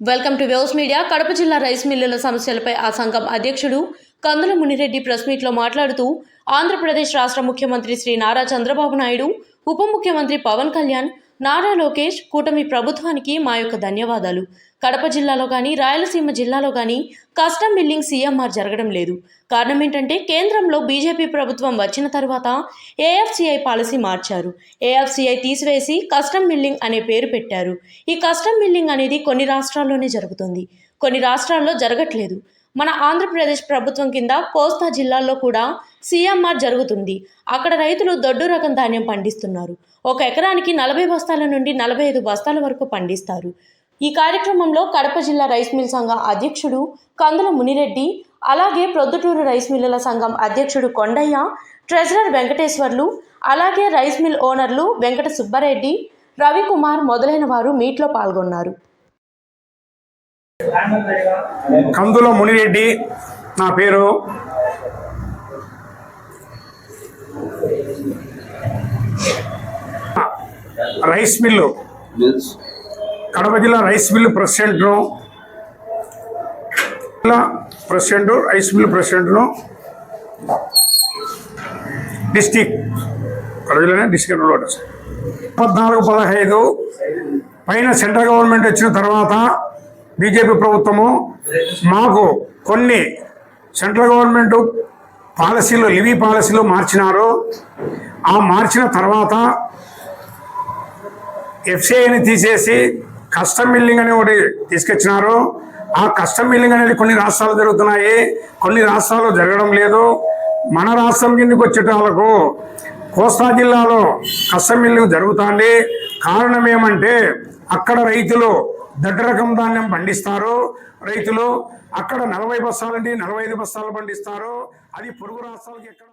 Welcome to waves media Kadapa జిల్లా rice మిల్లుల సమస్యలపై ఆ సంఘం అధ్యక్షుడు కందుల మునిరెడ్డి ప్రెస్ మీట్లో మాట్లాడుతూ ఆంధ్రప్రదేశ్ రాష్ట్ర ముఖ్యమంత్రి శ్రీ నారా చంద్రబాబు నాయుడు ఉప ముఖ్యమంత్రి పవన్ కళ్యాణ్ నారా లోకేష్ కూటమి ప్రభుత్వానికి మా యొక్క ధన్యవాదాలు. కడప జిల్లాలో కానీ రాయలసీమ జిల్లాలో కానీ కస్టమ్ బిల్లింగ్ సీఎంఆర్ జరగడం లేదు. కారణం ఏంటంటే కేంద్రంలో బీజేపీ ప్రభుత్వం వచ్చిన తర్వాత ఏఎఫ్సిఐ పాలసీ మార్చారు. ఏఎఫ్సిఐ తీసివేసి కస్టమ్ బిల్లింగ్ అనే పేరు పెట్టారు. ఈ కస్టమ్ బిల్లింగ్ అనేది కొన్ని రాష్ట్రాల్లోనే జరుగుతుంది. కొన్ని రాష్ట్రాల్లో జరగట్లేదు. మన ఆంధ్రప్రదేశ్ ప్రభుత్వం కింద కోస్తా జిల్లాల్లో కూడా సీఎంఆర్ జరుగుతుంది. అక్కడ రైతులు దొడ్డు రకం ధాన్యం పండిస్తున్నారు. ఒక ఎకరానికి నలభై బస్తాల నుండి నలభై ఐదు బస్తాల వరకు పండిస్తారు. ఈ కార్యక్రమంలో కడప జిల్లా రైస్ మిల్ సంఘ అధ్యక్షుడు కందుల మునిరెడ్డి అలాగే ప్రొద్దుటూరు రైస్ మిల్లుల సంఘం అధ్యక్షుడు కొండయ్య ట్రెజరర్ వెంకటేశ్వర్లు అలాగే రైస్ మిల్ ఓనర్లు వెంకట సుబ్బారెడ్డి రవికుమార్ మొదలైన వారు మీట్లో పాల్గొన్నారు. కందుల మునిరెడ్డి నా పేరు. Rice mill. కడప జిల్లా రైస్ మిల్లు ప్రెసిడెంట్ను. జిల్లా ప్రెసిడెంట్ రైస్ మిల్లు ప్రెసిడెంట్ను. డిస్టిక్ కడప జిల్లానే డిస్టిక్ పద్నాలుగు పదహైదు. పైన సెంట్రల్ గవర్నమెంట్ వచ్చిన తర్వాత బీజేపీ ప్రభుత్వము మాకు కొన్ని సెంట్రల్ గవర్నమెంట్ పాలసీలు లివీ పాలసీలు మార్చినారు. ఆ మార్చిన తర్వాత ఎఫ్సిఐని తీసేసి కస్టమ్ మిల్లింగ్ అని ఒకటి తీసుకొచ్చినారు. ఆ కస్టమ్ బిల్లింగ్ అనేది కొన్ని రాష్ట్రాలు జరుగుతున్నాయి. కొన్ని రాష్ట్రాల్లో జరగడం లేదు. మన రాష్ట్రం కిందకు వచ్చేట వాళ్ళకు కోస్తా జిల్లాలో కస్టమ్ మిల్లింగ్ జరుగుతుంది. కారణం ఏమంటే అక్కడ రైతులు దడ్డ రకం ధాన్యం పండిస్తారు. రైతులు అక్కడ నలభై బస్తాలంటే నలభై ఐదు బస్తాలు పండిస్తారు. అది పొరుగు రాష్ట్రాలకి ఎక్కడ